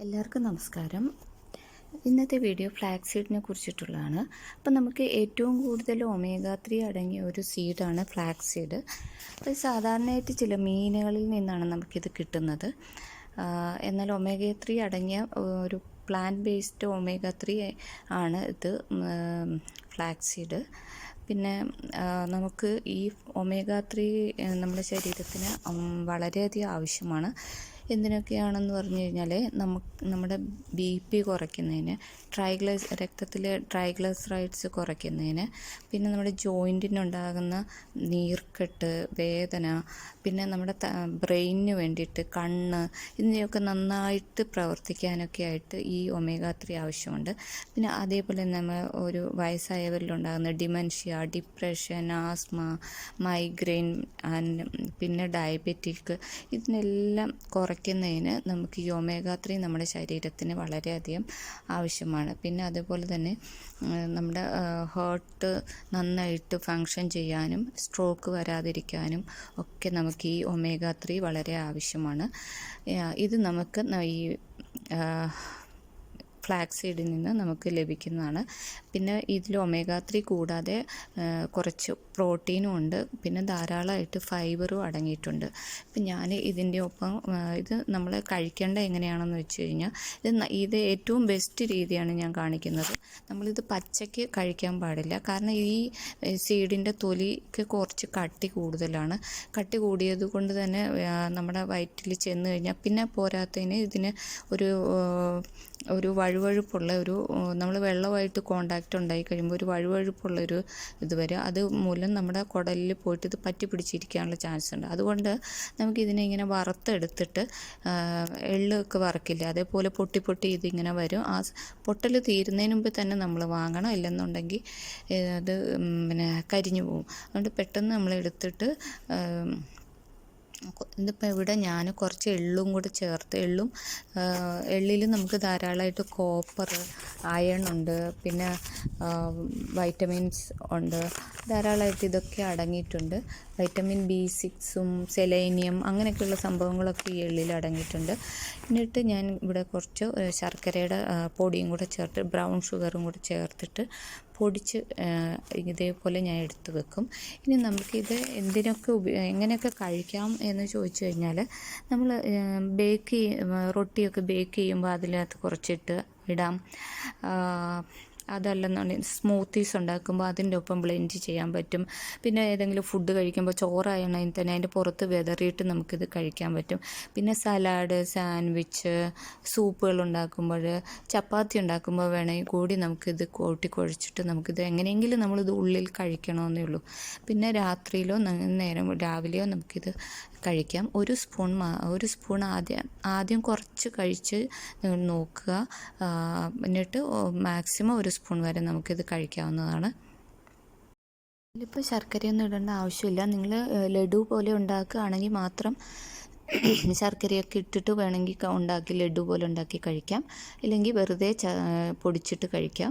എല്ലാവർക്കും നമസ്കാരം. ഇന്നത്തെ വീഡിയോ ഫ്ലാക്സ് സീഡിനെ കുറിച്ചിട്ടുള്ളതാണ്. അപ്പം നമുക്ക് ഏറ്റവും കൂടുതൽ ഒമേഗ ത്രീ അടങ്ങിയ ഒരു സീഡാണ് ഫ്ലാക്സ് സീഡ് അത് സാധാരണയായിട്ട് ചില മീനുകളിൽ നിന്നാണ് നമുക്കിത് കിട്ടുന്നത്. എന്നാൽ ഒമേഗ ത്രീ അടങ്ങിയ ഒരു പ്ലാന്റ് ബേസ്ഡ് ഒമേഗ ത്രീ ആണ് ഇത് ഫ്ലാക്സ് സീഡ് പിന്നെ നമുക്ക് ഈ ഒമേഗ ത്രീ നമ്മുടെ ശരീരത്തിന് വളരെയധികം ആവശ്യമാണ്. എന്തിനൊക്കെയാണെന്ന് പറഞ്ഞു കഴിഞ്ഞാൽ നമുക്ക് നമ്മുടെ ബി പി കുറയ്ക്കുന്നതിന് ട്രൈഗ്ലൈസ് രക്തത്തിലെ ട്രൈഗ്ലൈസറൈഡ്സ് കുറയ്ക്കുന്നതിന് പിന്നെ നമ്മുടെ ജോയിന്റിനുണ്ടാകുന്ന നീർക്കെട്ട് വേദന പിന്നെ നമ്മുടെ ബ്രെയിനിന് വേണ്ടിയിട്ട് കണ്ണ് ഇതിനെയൊക്കെ നന്നായിട്ട് പ്രവർത്തിക്കാനൊക്കെ ആയിട്ട് ഈ ഒമേഗ ത്രീ ആവശ്യമുണ്ട്. പിന്നെ അതേപോലെ നമ്മൾ ഒരു വയസ്സായവരിലുണ്ടാകുന്ന ഡിമെൻഷ്യ ഡിപ്രഷൻ ആസ്മ മൈഗ്രെയിൻ പിന്നെ ഡയബറ്റിക് ഇതിനെല്ലാം കുറയ്ക്കുന്നതിന് നമുക്ക് ഈ ഒമേഗ ത്രീ നമ്മുടെ ശരീരത്തിന് വളരെയധികം ആവശ്യമാണ്. പിന്നെ അതുപോലെ തന്നെ നമ്മുടെ ഹേർട്ട് നന്നായിട്ട് ഫങ്ഷൻ ചെയ്യാനും സ്ട്രോക്ക് വരാതിരിക്കാനും ഒക്കെ നമുക്ക് ഈ ഒമേഗ ത്രീ വളരെ ആവശ്യമാണ്. ഇത് നമുക്ക് ഈ ഫ്ലാക്സ് സീഡിൽ നിന്ന് നമുക്ക് ലഭിക്കുന്നതാണ്. പിന്നെ ഇതിൽ ഒമേഗ ത്രീ കൂടാതെ കുറച്ച് പ്രോട്ടീനും ഉണ്ട്. പിന്നെ ധാരാളമായിട്ട് ഫൈബറും അടങ്ങിയിട്ടുണ്ട്. ഇപ്പം ഞാൻ ഇതിന്റെ ഒപ്പം ഇത് നമ്മൾ കഴിക്കേണ്ട എങ്ങനെയാണെന്ന് വെച്ച് കഴിഞ്ഞാൽ ഇത് ഇത് ഏറ്റവും ബെസ്റ്റ് രീതിയാണ് ഞാൻ കാണിക്കുന്നത്. നമ്മളിത് പച്ചയ്ക്ക് കഴിക്കാൻ പാടില്ല. കാരണം ഈ സീഡിന്റെ തൊലിക്ക് കുറച്ച് കട്ടി കൂടുതലാണ്. കട്ടി കൂടിയത് കൊണ്ട് തന്നെ നമ്മുടെ വയറ്റിൽ ചെന്ന് കഴിഞ്ഞാൽ പിന്നെ പോരാത്തതിന് ഇതിന് ഒരു ഒരു വഴുവഴുപ്പുള്ള ഒരു നമ്മൾ വെള്ളമായിട്ട് കോണ്ടാക്റ്റ് ഉണ്ടായി കഴിയുമ്പോൾ ഒരു വഴുവഴുപ്പുള്ള ഒരു ഇത് വരും അത് മൂലം നമ്മുടെ കുടലിൽ പോയിട്ട് ഇത് പറ്റി പിടിച്ചിരിക്കാനുള്ള ചാൻസ് ഉണ്ട്. അതുകൊണ്ട് നമുക്ക് ഇതിനെ ഇങ്ങനെ വറുത്തെടുത്തിട്ട് എള്ളൊക്കെ വറക്കില്ല അതേപോലെ പൊട്ടി പൊട്ടി ഇതിങ്ങനെ വരും. ആ പൊട്ടൽ തീരുന്നതിന് മുമ്പ് തന്നെ നമ്മൾ വാങ്ങണം. ഇല്ലെന്നുണ്ടെങ്കിൽ അത് പിന്നെ കരിഞ്ഞു പോകും അതുകൊണ്ട് പെട്ടെന്ന് നമ്മൾ എടുത്തിട്ട് ഇതിപ്പോൾ ഇവിടെ ഞാൻ കുറച്ച് എള്ളും കൂടെ ചേർത്ത് എള്ളും എള്ളിൽ നമുക്ക് ധാരാളമായിട്ട് കോപ്പർ അയൺ ഉണ്ട് പിന്നെ വൈറ്റമിൻസ് ഉണ്ട് ധാരാളമായിട്ട് ഇതൊക്കെ അടങ്ങിയിട്ടുണ്ട്. വൈറ്റമിൻ ബി സിക്സും സെലേനിയം അങ്ങനെയൊക്കെയുള്ള സംഭവങ്ങളൊക്കെ ഈ എള്ളിൽ അടങ്ങിയിട്ടുണ്ട്. എന്നിട്ട് ഞാൻ ഇവിടെ കുറച്ച് ശർക്കരയുടെ പൊടിയും കൂടെ ചേർത്ത് ബ്രൗൺ ഷുഗറും കൂടെ ചേർത്തിട്ട് പൊടിച്ച് ഇതേപോലെ ഞാൻ എടുത്ത് വെക്കും. ഇനി നമുക്കിത് എന്തിനൊക്കെ എങ്ങനെയൊക്കെ കഴിക്കാം എന്ന് ചോദിച്ചു കഴിഞ്ഞാൽ നമ്മൾ ബേക്ക് റൊട്ടിയൊക്കെ ബേക്ക് ചെയ്യുമ്പോൾ അതിനകത്ത് കുറച്ചിട്ട് ഇടാം. അതല്ലെന്നുണ്ടെങ്കിൽ സ്മൂത്തീസ് ഉണ്ടാക്കുമ്പോൾ അതിന്റെ ഒപ്പം ബ്ലെൻഡ് ചെയ്യാൻ പറ്റും. പിന്നെ ഏതെങ്കിലും ഫുഡ് കഴിക്കുമ്പോൾ ചോറായണെങ്കിൽ തന്നെ അതിന്റെ പുറത്ത് വിതറിയിട്ട് നമുക്കിത് കഴിക്കാൻ പറ്റും. പിന്നെ സലാഡ് സാൻഡ്വിച്ച് സൂപ്പുകൾ ഉണ്ടാക്കുമ്പോൾ ചപ്പാത്തി ഉണ്ടാക്കുമ്പോൾ വേണമെങ്കിൽ കൂടി നമുക്കിത് കൂട്ടി കുഴച്ചിട്ട് നമുക്കിത് എങ്ങനെയെങ്കിലും നമ്മളിത് ഉള്ളിൽ കഴിക്കണമെന്നേ ഉള്ളൂ. പിന്നെ രാത്രിയിലോ നേരം രാവിലെയോ നമുക്കിത് കഴിക്കാം. ഒരു സ്പൂൺ ഒരു സ്പൂൺ ആദ്യം ആദ്യം കുറച്ച് കഴിച്ച് നോക്കുക. എന്നിട്ട് മാക്സിമം ഒരു സ്പൂൺ വരെ നമുക്കിത് കഴിക്കാവുന്നതാണ്. ഇതിലിപ്പോൾ ശർക്കരയൊന്നും ഇടേണ്ട ആവശ്യമില്ല. നിങ്ങൾ ലഡു പോലെ ഉണ്ടാക്കുകയാണെങ്കിൽ മാത്രം ശർക്കരയൊക്കെ ഇട്ടിട്ട് വേണമെങ്കിൽ ഉണ്ടാക്കി ലഡു പോലെ ഉണ്ടാക്കി കഴിക്കാം. ഇല്ലെങ്കിൽ വെറുതെ പൊടിച്ചിട്ട് കഴിക്കാം.